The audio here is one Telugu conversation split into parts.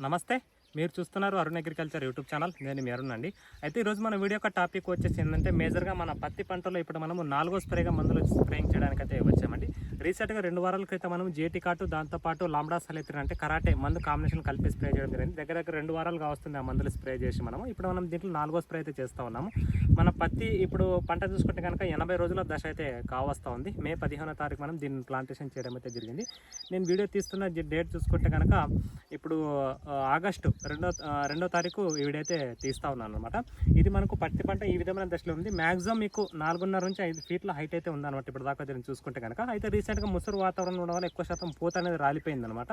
నమస్తే మీరు చూస్తున్నారు అరుణ్ అగ్రికల్చర్ యూట్యూబ్ ఛానల్ నేను మీ అరుణ్ అండి. అయితే ఈరోజు మన వీడియో యొక్క టాపిక్ వచ్చేసి ఏంటంటే మేజర్గా మన పత్తి పంటలో ఇప్పుడు మనము నాలుగో స్ప్రేగా మందులు స్ప్రేయింగ్ చేయడానికి అయితే వచ్చామండి. రీసెంట్గా రెండు వారాల క్రితం మనం జేటీ కాటు దాంతోపాటు లాంబ్డా సలెత్రిన్ అంటే కరాటే మందు కాంబినేషన్ కలిపి స్ప్రే చేయడం జరిగింది. దగ్గర దగ్గర రెండు వారాలుగా వస్తుంది ఆ మందులు స్ప్రే చేసి మనము. ఇప్పుడు మనం దీంట్లో నాలుగో స్ప్రే అయితే చేస్తూ ఉన్నాము. మన పత్తి ఇప్పుడు పంట చూసుకుంటే కనుక ఎనభై రోజుల దశ అయితే కావస్తూ ఉంది. మే పదిహేనో తారీఖు మనం దీన్ని ప్లాంటేషన్ చేయడం అయితే జరిగింది. నేను వీడియో తీస్తున్న డేట్ చూసుకుంటే కనుక ఇప్పుడు ఆగస్టు రెండో రెండో తారీఖు ఈ వీడియో తీస్తా ఉన్నాను అనమాట ఇది మనకు పత్తి పంట ఈ విధమైన దశలో ఉంది. మ్యాక్సిమం మీకు నాలుగున్నర నుంచి ఐదు ఫీట్ల హైట్ అయితే ఉందన్నమాట ఇప్పుడు దాకా నేను చూసుకుంటే కనుక అయితే రీసెంట్గా ముసురు వాతావరణం ఉండడం వల్ల ఎక్కువ శాతం పూత అనేది రాలిపోయింది అనమాట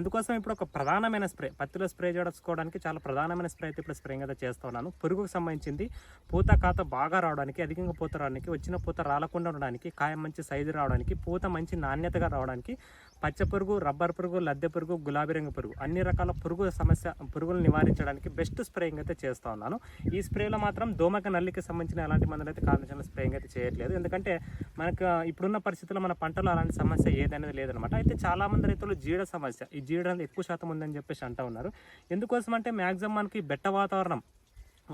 అందుకోసం ఇప్పుడు ఒక ప్రధానమైన స్ప్రే పత్తిలో స్ప్రే చేసుకోవడానికి చాలా ప్రధానమైన స్ప్రే అయితే ఇప్పుడు స్ప్రేయింగ్ అయితే చేస్తూ ఉన్నాను. పురుగుకు సంబంధించింది పూత కాత బాగా రావడానికి అధికంగా పూత రావడానికి వచ్చిన పూత రాలకుండా ఉండడానికి కాయ మంచి సైజు రావడానికి పూత మంచి నాణ్యతగా రావడానికి పచ్చ పురుగు రబ్బర్ పురుగు లద్దె పురుగు గులాబీ రంగు పురుగు అన్ని రకాల పురుగు సమస్య పురుగులను నివారించడానికి బెస్ట్ స్ప్రేయింగ్ అయితే చేస్తూ ఉన్నాను. ఈ స్ప్రేలో మాత్రం దోమక నల్లికి సంబంధించిన ఎలాంటి మందులు అయితే కాంబినేషన్ స్ప్రేయింగ్ అయితే చేయట్లేదు. ఎందుకంటే మనకు ఇప్పుడున్న పరిస్థితుల్లో మన పంటలో అలాంటి సమస్య ఏదనేది లేదనమాట అయితే చాలా మంది రైతులు జీడ సమస్య ఈ జీడ ఎక్కువ శాతం ఉందని చెప్పేసి అంటూ ఉన్నారు. ఎందుకోసం అంటే మ్యాక్సిమం మనకి బెట్ట వాతావరణం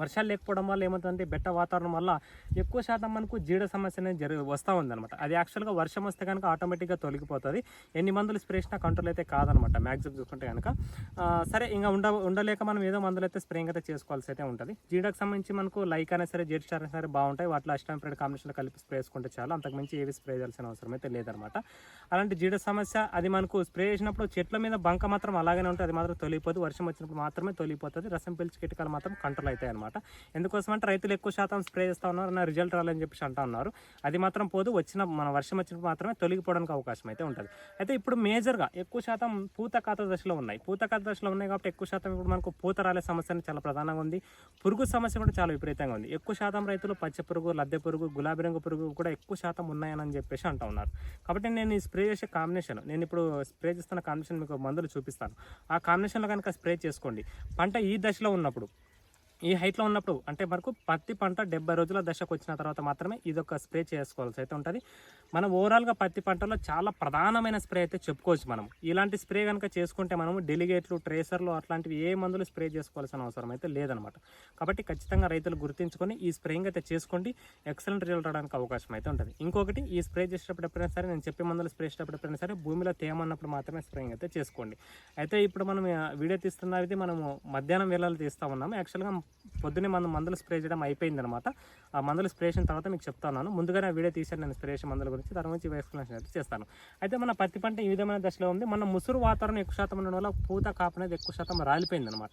వర్షాలు లేకపోవడం వల్ల ఏమవుతుందంటే బెట్ట వాతావరణం వల్ల ఎక్కువ శాతం మనకు జీడ సమస్య అనేది జరి వస్తూ ఉందన్నమాట. అది యాక్చువల్గా వర్షం వస్తే కనుక ఆటోమేటిక్గా తొలగిపోతుంది. ఎన్ని మందులు స్ప్రే చేసినా కంట్రోల్ అయితే కాదనమాట మ్యాక్సిమం చూసుకుంటే కనుక. సరే ఇంకా ఉండ ఉండలేక మనం ఏదో మందులు అయితే స్ప్రేయింగ్ అయితే చేసుకోవాల్సి అయితే ఉంటుంది. జీడకు సంబంధించి మనకు లైక్ అయినా సరే జెడ్ స్టార్ అయినా సరే బాగుంటాయి. వాటిలో అష్టం పీరియడ్ కాంబినేషన్లో కలిపి స్ప్రే చేసుకుంటే చాలు. అంతకుమించి ఏవి స్ప్రే చేయాల్సిన అవసరం అయితే లేదనమాట అలాంటి జీడ సమస్య అది మనకు స్ప్రే చేసినప్పుడు చెట్ల మీద బంక మాత్రం అలాగనే ఉంటుంది అది మాత్రం తొలిపోదు వర్షం వచ్చినప్పుడు మాత్రమే తొలిగిపోతుంది. రసం పిలిచి కిటకాలు మాత్రం కంట్రోల్ అవుతాయి అనమాట ఎందుకోసం అంటే రైతులు ఎక్కువ శాతం స్ప్రే చేస్తూ ఉన్నారు నా రిజల్ట్ రాలని చెప్పేసి అంటా ఉన్నారు. అది మాత్రం పోదు వచ్చిన మన వర్షం వచ్చినప్పుడు మాత్రమే తొలగిపోవడానికి అవకాశం అయితే ఉంటుంది. అయితే ఇప్పుడు మేజర్గా ఎక్కువ శాతం పూత కాత దశలో ఉన్నాయి. పూత కాత దశలో ఉన్నాయి కాబట్టి ఎక్కువ శాతం ఇప్పుడు మనకు పూత రాలే సమస్య అనేది చాలా ప్రధానంగా ఉంది. పురుగు సమస్య కూడా చాలా విపరీతంగా ఉంది. ఎక్కువ శాతం రైతులు పచ్చ పురుగు లద్దె పురుగు గులాబీ రంగు పురుగు కూడా ఎక్కువ శాతం ఉన్నాయని చెప్పేసి అంటా ఉన్నారు. కాబట్టి నేను ఈ స్ప్రే చేసే కాంబినేషన్ నేను ఇప్పుడు స్ప్రే చేస్తున్న కాంబినేషన్ మీకు మందులు చూపిస్తాను. ఆ కాంబినేషన్లో కనుక స్ప్రే చేసుకోండి. పంట ఈ దశలో ఉన్నప్పుడు ఈ హైట్లో ఉన్నప్పుడు అంటే మనకు పత్తి పంట డెబ్బై రోజుల దశకు వచ్చిన తర్వాత మాత్రమే ఇది ఒక స్ప్రే చేసుకోవాల్సి అయితే ఉంటుంది. మనం ఓవరాల్గా పత్తి పంటలో చాలా ప్రధానమైన స్ప్రే అయితే చెప్పుకోవచ్చు మనం. ఇలాంటి స్ప్రే కనుక చేసుకుంటే మనము డెలిగేట్లు ట్రేసర్లు అట్లాంటివి ఏ మందులు స్ప్రే చేసుకోవాల్సిన అవసరం అయితే లేదనమాట. కాబట్టి ఖచ్చితంగా రైతులు గుర్తించుకొని ఈ స్ప్రేయింగ్ అయితే చేసుకోండి. ఎక్సలెంట్ రిజల్ట్ రావడానికి అవకాశం అయితే ఉంటుంది. ఇంకొకటి ఈ స్ప్రే చేసేటప్పుడు ఎప్పుడైనా సరే నేను చెప్పే మందులు స్ప్రే చేసేటప్పుడు ఎప్పుడైనా సరే భూమిలో తేమ ఉన్నప్పుడు మాత్రమే స్ప్రేయింగ్ అయితే చేసుకోండి. అయితే ఇప్పుడు మనం వీడియో తీస్తున్నది మనము మధ్యాహ్నం వేళలు తీస్తా ఉన్నాము. యాక్చువల్గా పొద్దున్నే మనం మందులు స్ప్రే చేయడం అయిపోయింది అనమాట ఆ మందులు స్ప్రే చేసిన తర్వాత మీకు చెప్తాను. ముందుగానే ఆ వీడియో తీసాను నేను స్ప్రే మందుల గురించి. దాని గురించి ఎక్స్ప్లెనేషన్ అయితే చేస్తాను. అయితే మన పత్తి పంట ఈ విధమైన దశలో ఉంది. మన ముసురు వాతావరణం ఎక్కువ శాతం ఉండడం వల్ల పూత కాపు అనేది ఎక్కువ శాతం రాలిపోయింది అనమాట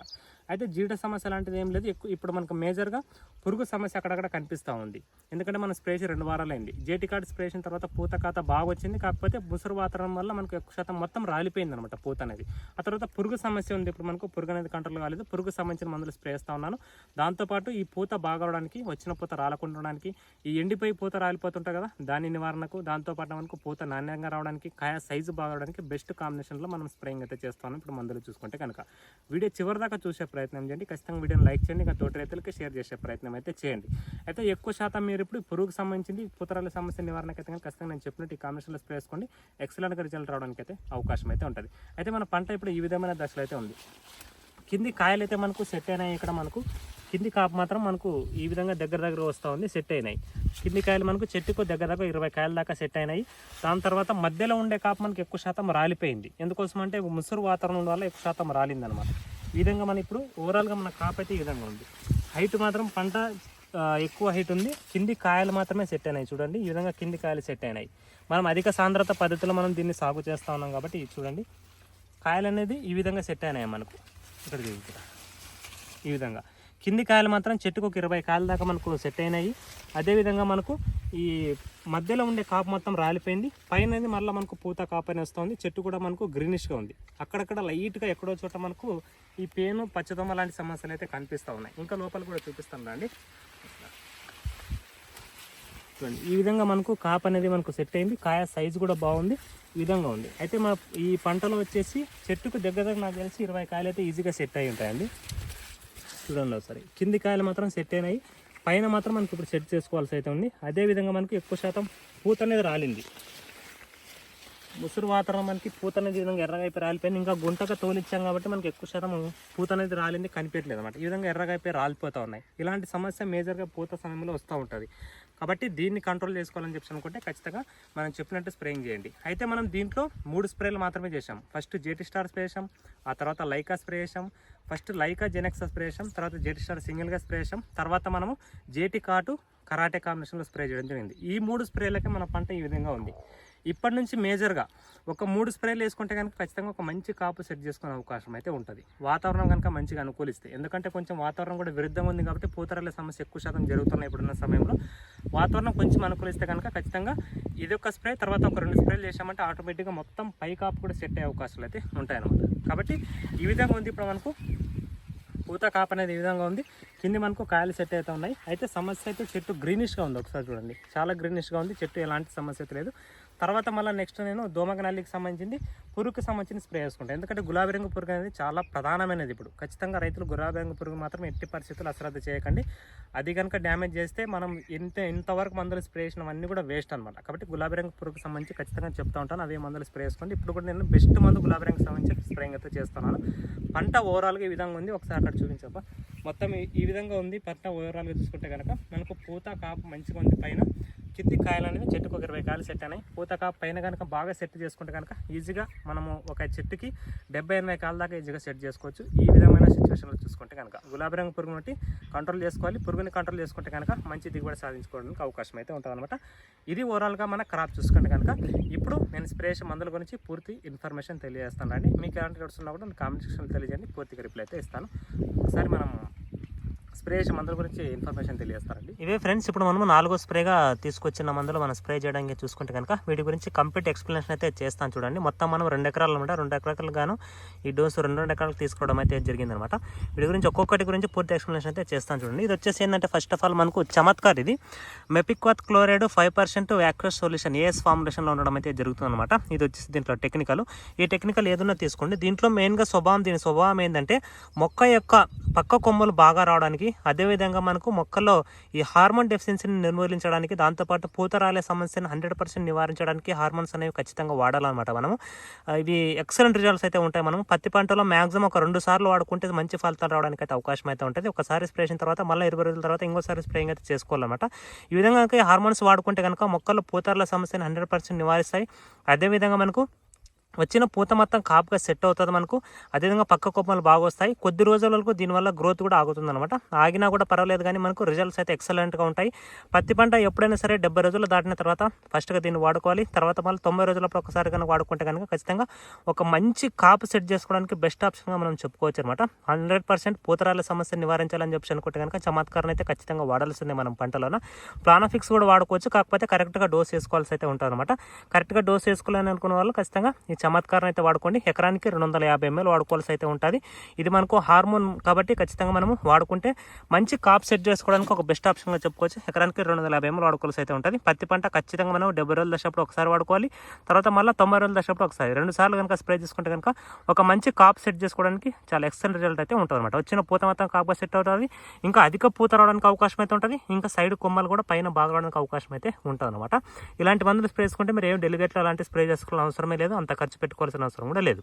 అయితే జీడ సమస్య లాంటిది ఏం లేదు. ఎక్కువ ఇప్పుడు మనకు మేజర్గా పురుగు సమస్య అక్కడక్కడ కనిపిస్తూ ఉంది. ఎందుకంటే మనం స్ప్రే చేసి రెండు వారాలు అయింది జేటీ కార్డ్ స్ప్రే చేసిన తర్వాత పూత కాత బాగా వచ్చింది. కాకపోతే ముసురు వాతావరణం వల్ల మనకు ఎక్కువ శాతం మొత్తం రాలిపోయింది అనమాట పూత అనేది. ఆ తర్వాత పురుగు సమస్య ఉంది. ఇప్పుడు మనకు పురుగు అనేది కంట్రోల్ కాలేదు. పురుగు సంబంధించిన మందులు స్ప్రే చేస్తూ ఉన్నాను. దాంతోపాటు ఈ పూత బాగా వచ్చిన పూత రాలకుండా ఉండడానికి ఈ ఎండిపోయి పూత రాలిపోతుంటాయి కదా దాని నివారణకు దాంతోపాటు మనకు పూత నాణ్యంగా రావడానికి కాయ సైజు బాగవడానికి బెస్ట్ కాంబినేషన్లో మనం స్ప్రేయింగ్ అయితే చేస్తాం ఇప్పుడు మందులు చూసుకుంటే కనుక. వీడియో చివరిదాకా చూసే ప్రయత్నం చేయండి ఖచ్చితంగా వీడియోని లైక్ చేయండి ఇంకా తోటి రైతులకి షేర్ చేసే ప్రయత్నం అయితే చేయండి. అయితే ఎక్కువ శాతం మీరు ఇప్పుడు పురుగుకు సంబంధించింది పూతరాల సమస్య నివారణకి అయితే ఖచ్చితంగా నేను చెప్పినట్టు ఈ కాంబినేషన్లో స్ప్రే చేసుకోండి ఎక్సలెంట్గా రిజల్ట్ రావడానికి అయితే అవకాశం అయితే ఉంటుంది. అయితే మన పంట ఇప్పుడు ఈ విధమైన దశలో అయితే ఉంది. కింది కాయలు అయితే మనకు సెట్ అయినాయి ఇక్కడ మనకు. కింది కాపు మాత్రం మనకు ఈ విధంగా దగ్గర దగ్గర వస్తూ ఉంది సెట్ అయినాయి. కింది కాయలు మనకు చెట్టుకు దగ్గర దగ్గర ఇరవై కాయల దాకా సెట్ అయినాయి. దాని తర్వాత మధ్యలో ఉండే కాపు మనకి ఎక్కువ శాతం రాలిపోయింది. ఎందుకోసం అంటే ముసురు వాతావరణం వల్ల ఎక్కువ శాతం రాలిందనమాట ఈ విధంగా మన ఇప్పుడు ఓవరాల్గా మన కాపు అయితే ఈ విధంగా ఉంది. హైట్ మాత్రం పంట ఎక్కువ హైట్ ఉంది. కింది కాయలు మాత్రమే సెట్ అయినాయి. చూడండి ఈ విధంగా కింది కాయలు సెట్ అయినాయి. మనం అధిక సాంద్రత పద్ధతిలో మనం దీన్ని సాగు చేస్తూ ఉన్నాం కాబట్టి చూడండి. కాయలు అనేది ఈ విధంగా సెట్ అయినాయి మనకు. ఇక్కడ ఇక్కడ ఈ విధంగా. కింది కాయలు మాత్రం చెట్టుకు ఒక ఇరవై కాయల దాకా మనకు సెట్ అయినాయి. అదేవిధంగా మనకు ఈ మధ్యలో ఉండే కాపు మొత్తం రాలిపోయింది. పైన మళ్ళీ మనకు పూత కాపు అని వస్తుంది. చెట్టు కూడా మనకు గ్రీనిష్గా ఉంది. అక్కడక్కడ లైట్గా ఎక్కడో చోట మనకు ఈ పేను పచ్చదొమ్మ లాంటి సమస్యలు అయితే కనిపిస్తూ ఉన్నాయి. ఇంకా లోపల కూడా చూపిస్తాను రండి. చూడండి. ఈ విధంగా మనకు కాప్ అనేది మనకు సెట్ అయింది. కాయ సైజు కూడా బాగుంది. ఈ విధంగా ఉంది. అయితే మన ఈ పంటలో వచ్చేసి చెట్టుకు దగ్గర దగ్గర నాకు తెలిసి ఇరవై కాయలు అయితే ఈజీగా సెట్ అయి ఉంటాయండి. చూడండి ఒకసారి. కింది కాయలు మాత్రం సెట్ అయినాయి. పైన మాత్రం మనకి ఇప్పుడు సెట్ చేసుకోవాల్సి అయితే ఉంది. అదే విధంగా మనకు ఎక్కువ శాతం పూత అనేది రాలింది. ముసురు వాతావరణం మనకి పూత అనేది విధంగా ఎర్రగా అయిపోయి రాలిపోయింది. ఇంకా గుంటగా తోలిచ్చాం కాబట్టి మనకి ఎక్కువ శాతం పూత అనేది రాలింది కనిపించలేదు అనమాట ఈ విధంగా ఎర్రగా అయిపోయి రాలిపోతూ ఉన్నాయి. ఇలాంటి సమస్య మేజర్గా పూత సమయంలో వస్తూ ఉంటుంది. కాబట్టి దీన్ని కంట్రోల్ చేసుకోవాలని చెప్పి అనుకుంటే ఖచ్చితంగా మనం చెప్పినట్టు స్ప్రేయింగ్ చేయండి. అయితే మనం దీంట్లో మూడు స్ప్రేలు మాత్రమే చేసాం ఫస్ట్ జేటీ స్టార్ స్ప్రే చేసాం ఆ తర్వాత లైకా స్ప్రే చేసాం ఫస్ట్ లైకా జెనెక్స్ స్ప్రే చేసాం తర్వాత జేటీ స్టార్ సింగిల్గా స్ప్రే చేసాం తర్వాత మనము జేటీ కాటు కరాటే కాంబినేషన్లో స్ప్రే చేయడం జరిగింది. ఈ మూడు స్ప్రేలకే మన పంట ఈ విధంగా ఉంది. ఇప్పటి నుంచి మేజర్గా ఒక మూడు స్ప్రేలు వేసుకుంటే కనుక ఖచ్చితంగా ఒక మంచి కాపు సెట్ చేసుకునే అవకాశం అయితే ఉంటుంది. వాతావరణం కనుక మంచిగా అనుకూలిస్తే. ఎందుకంటే కొంచెం వాతావరణం కూడా విరుద్ధంగా ఉంది కాబట్టి పూతరాలే సమస్య ఎక్కువ శాతం జరుగుతున్నాయి ఇప్పుడున్న సమయంలో వాతావరణం కొంచెం అనుకూలిస్తే కనుక ఖచ్చితంగా ఇది ఒక స్ప్రే తర్వాత ఒక రెండు స్ప్రేలు చేసామంటే ఆటోమేటిక్గా మొత్తం పై కాపు కూడా సెట్ అయ్యే అవకాశాలు అయితే ఉంటాయన్నమాట. కాబట్టి ఈ విధంగా ఉంది ఇప్పుడు మనకు పూత కాపు అనేది ఈ విధంగా ఉంది. కింద మనకు కాయలు సెట్ అయితే ఉన్నాయి. అయితే సమస్య అయితే చెట్టు గ్రీనిష్గా ఉంది. ఒకసారి చూడండి. చాలా గ్రీనిష్గా ఉంది. చెట్టు ఎలాంటి సమస్య అయితే లేదు. తర్వాత మళ్ళీ నెక్స్ట్ నేను దోమక నల్లికి సంబంధించింది పురుగుకి సంబంధించిన స్ప్రే వేసుకుంటాను ఎందుకంటే గులాబీ రంగు పురుగు అనేది చాలా ప్రధానమైనది ఇప్పుడు. ఖచ్చితంగా రైతులు గులాబీ రంగు పురుగు మాత్రం ఎట్టి పరిస్థితులు అశ్రద్ధ చేయకండి. అది కనుక డ్యామేజ్ చేస్తే మనం ఇంత ఇంతవరకు మందులు స్ప్రే చేసినవన్నీ కూడా వేస్ట్ అనమాట కాబట్టి గులాబీ రంగు పురుగుకి సంబంధించి ఖచ్చితంగా చెప్తా ఉంటాను. అవే మందులు స్ప్రే చేసుకోండి. ఇప్పుడు కూడా నేను బెస్ట్ మందు గులాబీ రంగు సంబంధించి స్ప్రేయింగ్ అయితే చేస్తున్నాను. పంట ఓవరాల్గా ఈ విధంగా ఉంది. ఒకసారి అక్కడ చూపించప్ప మొత్తం ఈ- ఈ విధంగా ఉంది. పంట ఓవరాల్గా చూసుకుంటే కనుక మనకు పూత కాపు మంచిగా ఉంది పైన. కింది కాయలు అనేవి చెట్టుకు ఒక ఇరవై కాయలు సెట్ అయినాయి. పూతక పైన కనుక బాగా సెట్ చేసుకుంటే కనుక ఈజీగా మనము ఒక చెట్టుకి డెబ్బై ఎనభై కాయల దాకా ఈజీగా సెట్ చేసుకోవచ్చు. ఈ విధమైన సిచ్యువేషన్లో చూసుకుంటే కనుక గులాబీ రంగు పురుగును కంట్రోల్ చేసుకోవాలి. పురుగుని కంట్రోల్ చేసుకుంటే కనుక మంచి దిగుబడి సాధించుకోవడానికి అవకాశం అయితే ఉంటుంది ఇది ఓవరాల్గా మన క్రాప్ చూసుకుంటే కనుక ఇప్పుడు నేను స్ప్రే మందుల గురించి పూర్తి ఇన్ఫర్మేషన్ తెలియజేస్తాను. అండి మీకు ఎలాంటి డౌట్స్ ఉన్నా కూడా కామెంట్ సెక్షన్లో తెలియజేయండి. పూర్తిగా రిప్లై అయితే ఇస్తాను. ఒకసారి మనం స్ప్రే చేసే మందుల గురించి ఇన్ఫర్మేషన్ తెలియజేస్తారండి. ఇవే ఫ్రెండ్స్ ఇప్పుడు మనము నాలుగో స్ప్రేగా తీసుకొచ్చిన మందులు మనం స్ప్రే చేయడానికి చూసుకుంటే కనుక వీటి గురించి కంప్లీట్ ఎక్స్ప్లెనేషన్ అయితే చేస్తాను చూడండి. మొత్తం మనం రెండు ఎకరాలు అనమాట. రెండు ఎకరాలు గాను ఈ డోసు రెండు రెండు ఎకరాలకు తీసుకోవడం అయితే జరిగిందనమాట. వీటి గురించి ఒక్కొక్కటి గురించి పూర్తి ఎక్స్ప్లెనేషన్ అయితే చేస్తాను చూడండి. ఇది వచ్చేసి ఏంటంటే ఫస్ట్ ఆఫ్ ఆల్ మనకు చమత్కార్ ఇది. Mepiquat chloride five percent aqueous solution AS ఫార్ములేషన్లో ఉండడం అయితే జరుగుతుంది అనమాట ఇది వచ్చేసి దీంట్లో టెక్నికల్. ఈ టెక్నికల్ ఏదన్నా తీసుకోండి. దీంట్లో మెయిన్గా స్వభావం దీని స్వభావం ఏంటంటే మొక్క యొక్క పక్క కొమ్మలు బాగా రావడానికి అదేవిధంగా మనకు మొక్కల్లో ఈ హార్మోన్ డెఫిషియన్సీని నిర్మూలించడానికి దాంతోపాటు పూతరాలే సమస్యను హండ్రెడ్ పర్సెంట్ నివారించడానికి హార్మోన్స్ అనేవి ఖచ్చితంగా వాడాలన్నమాట మనము. ఇవి ఎక్సలెంట్ రిజల్ట్స్ అయితే ఉంటాయి మనం పత్తి పంటలో మ్యాక్సిమం ఒక రెండు సార్లు వాడుకుంటే మంచి ఫలితాలు రావడానికి అయితే అవకాశం అయితే ఉంటుంది. ఒకసారి స్ప్రే చేసిన తర్వాత మళ్ళీ ఇరవై రోజుల తర్వాత ఇంకోసారి స్ప్రేయింగ్ అయితే చేసుకోవాలన్నమాట. ఈ విధంగా హార్మోన్స్ వాడుకుంటే కనుక మొక్కల్లో పూతరాల సమస్యను హండ్రెడ్ పర్సెంట్ నివారిస్తాయి. అదేవిధంగా మనకు వచ్చిన పూత మొత్తం కాపుగా సెట్ అవుతుంది మనకు. అదేవిధంగా పక్క కొమ్మలు బాగా వస్తాయి కొద్ది రోజుల వరకు దీనివల్ల గ్రోత్ కూడా ఆగుతుంది అనమాట ఆగినా కూడా పర్వాలేదు కానీ మనకు రిజల్ట్స్ అయితే ఎక్సలెంట్గా ఉంటాయి. పత్తి పంట ఎప్పుడైనా సరే డెబ్బై రోజులు దాటిన తర్వాత ఫస్ట్గా దీన్ని వాడుకోవాలి. తర్వాత మళ్ళీ తొంభై రోజులప్పుడు ఒకసారి కనుక వాడుకుంటే కనుక ఖచ్చితంగా ఒక మంచి కాపు సెట్ చేసుకోవడానికి బెస్ట్ ఆప్షన్గా మనం చెప్పుకోవచ్చు అనమాట హండ్రెడ్ పర్సెంట్ పూతరాల సమస్యను నివారించాలని చెప్పి అనుకుంటే కనుక చమత్కారం అయితే ఖచ్చితంగా వాడాల్సిందే మనం పంటలోన. ప్లానఫిక్స్ కూడా వాడుకోవచ్చు. కాకపోతే కరెక్ట్గా డోస్ వేసుకోవాల్సి అయితే ఉంటుంది అనమాట కరెక్ట్గా డోస్ వేసుకోవాలని అనుకున్న వాళ్ళు ఖచ్చితంగా ఈ చమత్కారం అయితే వాడుకోండి. ఎకరానికి రెండు వందల యాభై ఎంఎల్ వాడుకోవాల్సి అయితే ఉంటుంది. ఇది మనకు హార్మోన్ కాబట్టి ఖచ్చితంగా మనము వాడుకుంటే మంచి కాప్ సెట్ చేసుకోవడానికి ఒక బెస్ట్ ఆప్షన్గా చెప్పుకోవచ్చు. ఎకరానికి రెండు వందల యాభై ఎంఎల్ వాడుకోవాల్సి అయితే ఉంటుంది. పత్తి పంట ఖచ్చితంగా మనం డెబ్బై రోజుల దశప్పుడు ఒకసారి వాడుకోవాలి. తర్వాత మళ్ళీ తొంభై రోజుల దశప్పుడు ఒకసారి. రెండు సార్లు కనుక స్ప్రే చేసుకుంటే కనుక ఒక మంచి కాప్ సెట్ చేసుకోవడానికి చాలా ఎక్సలెంట్ రిజల్ట్ అయితే ఉంటుంది అనమాట వచ్చిన పూత మొత్తం కాపుగా సెట్ అవుతుంది. ఇంకా అధిక పూత రావడానికి అవకాశం అయితే ఉంటుంది. ఇంకా సైడ్ కొమ్మలు కూడా పైన బాగా రావడానికి అవకాశం అయితే ఉంటుంది అనమాట ఇలాంటి మందులు స్ప్రే చేసుకుంటే మీరు ఏం డెలిగేట్లో అలాంటి స్ప్రే చేసుకోవాల్సిన అవసరమే లేదు. అంత ఖర్చు పెట్టుకోవాల్సిన అవసరం కూడా లేదు.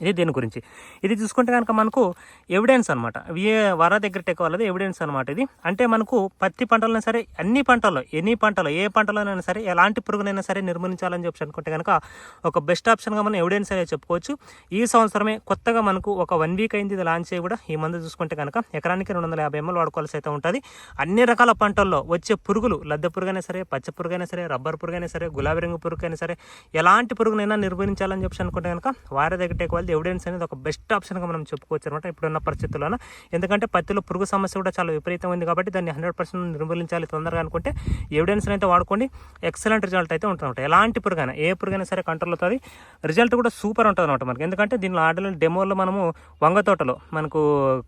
ఇది దీని గురించి? ఇది చూసుకుంటే కనుక మనకు ఎవిడెన్స్ అనమాట ఏ వర దగ్గర టెక్ వాళ్ళది ఎవిడెన్స్ అనమాట ఇది. అంటే మనకు పత్తి పంటలైనా సరే అన్ని పంటల్లో ఎన్ని పంటలో ఏ పంటలోనైనా సరే ఎలాంటి పురుగునైనా సరే నిర్మూలించాలని చెప్పి అనుకుంటే కనుక ఒక బెస్ట్ ఆప్షన్గా మనం ఎవిడెన్స్ అనేది చెప్పుకోవచ్చు. ఈ సంవత్సరమే కొత్తగా మనకు ఒక వన్ వీక్ అయింది ఇది లాంచ్ అయ్యి కూడా ఈ మందు చూసుకుంటే కనుక ఎకరానికి రెండు వందల యాభై ఎంఎల్ వాడుకోవాల్సి అయితే ఉంటుంది. అన్ని రకాల పంటల్లో వచ్చే పురుగులు లద్దె పురుగైనా సరే పచ్చ పురుగైనా సరే రబ్బర్ పురుగైనా సరే గులాబీ రంగు పురుగైనా సరే ఎలాంటి పురుగునైనా నిర్వహించాలని చెప్పి అనుకుంటే కనుక వారి దగ్గర టేక్ వాళ్ళది ఎవిడెన్స్ అనేది ఒక బెస్ట్ ఆప్షన్గా మనం చెప్పుకోవచ్చు అనమాట ఇప్పుడున్న పరిస్థితుల్లో. ఎందుకంటే పత్తిలో పురుగు సమస్య కూడా చాలా విపరీతం ఉంది కాబట్టి దాన్ని హండ్రెడ్ పర్సెంట్ నిర్మూలించాలి తొందరగా అనుకుంటే ఎవిడెన్స్ అయితే వాడుకోండి ఎక్సలెంట్ రిజల్ట్ అయితే ఉంటుంది ఎలాంటి పురుగైనా ఏ పురుగైనా సరే కంట్రోల్ అవుతుంది. రిజల్ట్ కూడా సూపర్ ఉంటుంది అనమాట మనకి. ఎందుకంటే దీనిలో ఆర్డర్ డెమోలో మనము వంగ తోటలో మనకు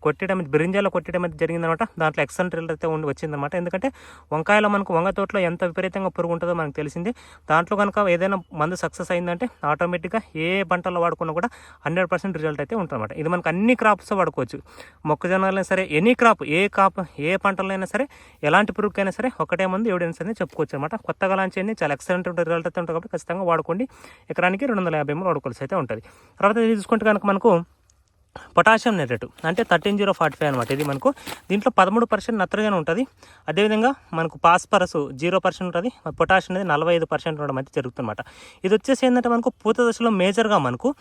కొట్టడం బ్రింజాలో కొట్టడం అయితే జరిగిందనమాట దాంట్లో ఎక్సలెంట్ రిజల్ట్ అయితే ఉండి వచ్చిందనమాట ఎందుకంటే వంకాయలో మనకు వంగ తోటలో ఎంత విపరీతంగా పురుగు ఉంటుందో మనకు తెలిసింది. దాంట్లో కనుక ఏదైనా మందు సక్సెస్ అయిందంటే ఆటోమేటిక్గా ఏ పంటలో వాడుకున్నా కూడా హండ్రెడ్ పర్సెంట్ రిజల్ట్ అయితే ఉంటుందన్నమాట. ఇది మనకు అన్ని క్రాప్స్ వాడుకోవచ్చు. మొక్కజొన్నలైనా సరే ఎనీ క్రాప్ ఏ క్రాప్ ఏ పంటలైనా సరే ఎలాంటి పురుగుకైనా సరే ఒకటే ముందు ఎవిడెన్స్ అనేది చెప్పుకోవచ్చు అనమాట కొత్తగా లాంచ్ అయ్యింది చాలా ఎక్సలెంట్ రిజల్ట్ అయితే ఉంటుంది కాబట్టి ఖచ్చితంగా వాడుకోండి. ఎకరానికి రెండు వందల యాభై మూడు వాడుకోవాల్సి అయితే ఉంటుంది. తర్వాత ఇది చూసుకుంటే కనుక మనకు పొటాషియం నెరేటు అంటే థర్టీన్ జీరో ఫార్టీ ఫైవ్ అనమాట ఇది మనకు. దీంట్లో పదమూడు పర్సెంట్ నత్రజని ఉంటుంది. అదేవిధంగా మనకు పాస్పరస్ జీరో పర్సెంట్ ఉంటుంది. పొటాషియం అనేది నలభై ఐదు పర్సెంట్ ఉండడం అయితే జరుగుతుందన్నమాట. ఇది వచ్చేసి ఏంటంటే మనకు పూత దశలో మేజర్గా మనకు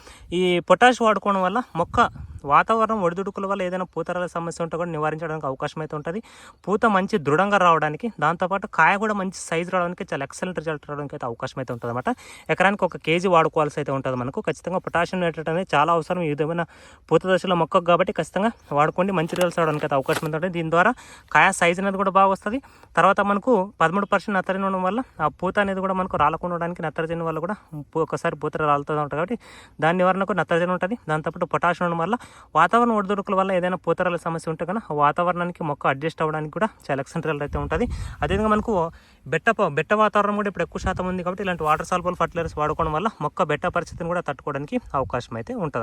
ఈ పొటాష్ వాడుకోవడం వల్ల మొక్క వాతావరణం ఒడిదుడుకుల వల్ల ఏదైనా పూతరాల సమస్య ఉంటే కూడా నివారించడానికి అవకాశం అయితే ఉంటుంది. పూత మంచి దృఢంగా రావడానికి దాంతోపాటు కాయ కూడా మంచి సైజు రావడానికి చాలా ఎక్సలెంట్ రిజల్ట్ రావడానికి అయితే అవకాశం అయితే ఉంటుంది అనమాట ఎకరానికి ఒక కేజీ వాడుకోవాల్సి అయితే ఉంటుంది మనకు. ఖచ్చితంగా పొటాషియం నైట్రేట్ అనేది చాలా అవసరం. ఏదైనా పూత దశలో మొక్కకు కాబట్టి ఖచ్చితంగా వాడుకోండి. మంచి రిజల్ట్స్ రావడానికి అయితే అవకాశం అయితే ఉంటుంది. దీని ద్వారా కాయ సైజ్ అనేది కూడా బాగా వస్తుంది. తర్వాత మనకు పదమూడు పర్సెంట్ నత్రజని ఉండడం వల్ల ఆ పూత అనేది కూడా మనకు రాలకుండా ఉండడానికి నత్రజని వల్ల కూడా ఒకసారి పూత రాలుతూ ఉంటుంది కాబట్టి దాని నివారణకు నత్రజని ఉంటుంది. దాంతోపాటు పొటాషియం ఉండడం వల్ల వాతావరణ ఒడిదుడుకుల వల్ల ఏదైనా పూతరాల సమస్య ఉంటే కనుక ఆ వాతావరణానికి మొక్క అడ్జస్ట్ అవ్వడానికి కూడా చాలా ఎక్సెంట్ అయితే ఉంటుంది. అదేవిధంగా మనకు బెట్ట బెట్ట వాతావరణం కూడా ఇప్పుడు ఎక్కువ శాతం ఉంది కాబట్టి ఇలాంటి వాటర్ సాల్బుల్ ఫర్టిలైజర్స్ వాడుకోవడం వల్ల మొక్క బెట్ట పరిస్థితిని కూడా తట్టుకోవడానికి అవకాశం అయితే ఉంటుంది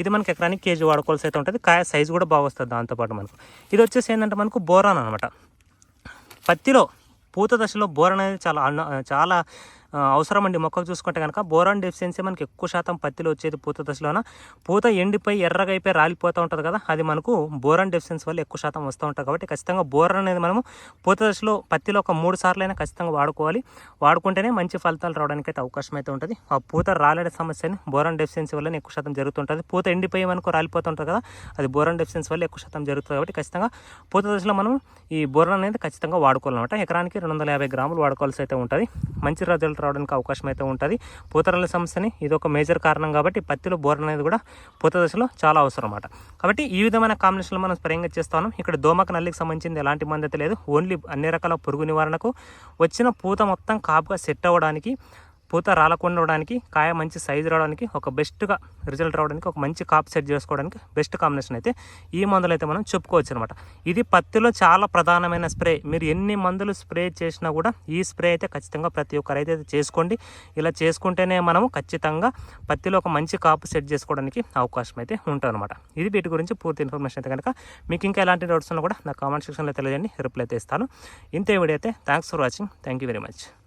ఇది మనకి ఎకరానికి కేజీ వాడుకోవాల్సి అయితే ఉంటుంది. కాయ సైజు కూడా బాగా వస్తుంది దాంతోపాటు మనకు. ఇది వచ్చేసి ఏంటంటే మనకు బోరాన్ అనమాట పత్తిలో పూత దశలో బోరన్ అనేది చాలా అన్న- చాలా అవసరం అండి మొక్కకు చూసుకుంటే కనుక బోరాన్ డెఫిషియన్సీ మనకి ఎక్కువ శాతం పత్తిలో వచ్చేది పూత దశలోన. పూత ఎండిపోయి ఎర్రగా అయిపోయి రాలిపోతూ ఉంటుంది కదా అది మనకు బోరాన్ డెఫిషియన్సీ వల్ల ఎక్కువ శాతం వస్తూ ఉంటుంది కాబట్టి ఖచ్చితంగా బోరాన్ అనేది మనము పూత దశలో పత్తిలో ఒక మూడు సార్లు అయినా ఖచ్చితంగా వాడుకోవాలి. వాడుకుంటేనే మంచి ఫలితాలు రావడానికి అయితే అవకాశం అయితే ఉంటుంది. ఆ పూత రాలేడ సమస్యని బోరాన్ డెఫిషియన్సీ వల్ల ఎక్కువ శాతం జరుగుతుంటుంది. పూత ఎండిపోయి మనకు రాలిపోతుంటుంది కదా అది బోరాన్ డెఫిషియన్సీ వల్ల ఎక్కువ శాతం జరుగుతుంది కాబట్టి ఖచ్చితంగా పూత దశలో మనం ఈ బోరాన్ అనేది ఖచ్చితంగా వాడుకోవాలన్నమాట. ఎకరానికి రెండు వందల యాభై గ్రాములు వాడుకోవాల్సి అయితే ఉంటుంది. మంచి రిజల్ట్ రావడానికి అవకాశం అయితే ఉంటుంది. పూతరాల సమస్యని ఇది ఒక మేజర్ కారణం కాబట్టి పత్తిలో బోరన్ అనేది కూడా పూత దశలో చాలా అవసరం అన్నమాట కాబట్టి ఈ విధమైన కాంబినేషన్లో మనం స్ప్రేయింగ్ ఉన్నాం. ఇక్కడ దోమక నల్లికి సంబంధించింది ఎలాంటి మందత లేదు. ఓన్లీ అన్ని రకాల పురుగు నివారణకు వచ్చిన పూత మొత్తం కాపుగా సెట్ అవ్వడానికి పూత రాలకుండా ఉండడానికి కాయ మంచి సైజు రావడానికి ఒక బెస్ట్గా రిజల్ట్ రావడానికి ఒక మంచి కాప్ సెట్ చేసుకోవడానికి బెస్ట్ కాంబినేషన్ అయితే ఈ మందులు అయితే మనం చెప్పుకోవచ్చు అనమాట ఇది పత్తిలో చాలా ప్రధానమైన స్ప్రే మీరు ఎన్ని మందులు స్ప్రే చేసినా కూడా ఈ స్ప్రే అయితే ఖచ్చితంగా ప్రతి ఒక్క రైతు అయితే చేసుకోండి. ఇలా చేసుకుంటేనే మనము ఖచ్చితంగా పత్తిలో ఒక మంచి కాపు సెట్ చేసుకోవడానికి అవకాశం అయితే ఉంటుంది అనమాట ఇది వీటి గురించి పూర్తి ఇన్ఫర్మేషన్ అయితే కనుక మీకు ఇంకా ఎలాంటి డౌట్స్ ఉన్నా కూడా నా కామెంట్ సెక్షన్లో తెలియజేయండి. రిప్లై అయితే ఇస్తాను. ఇంతే వీడియో అయితే. Thanks for watching thank you very much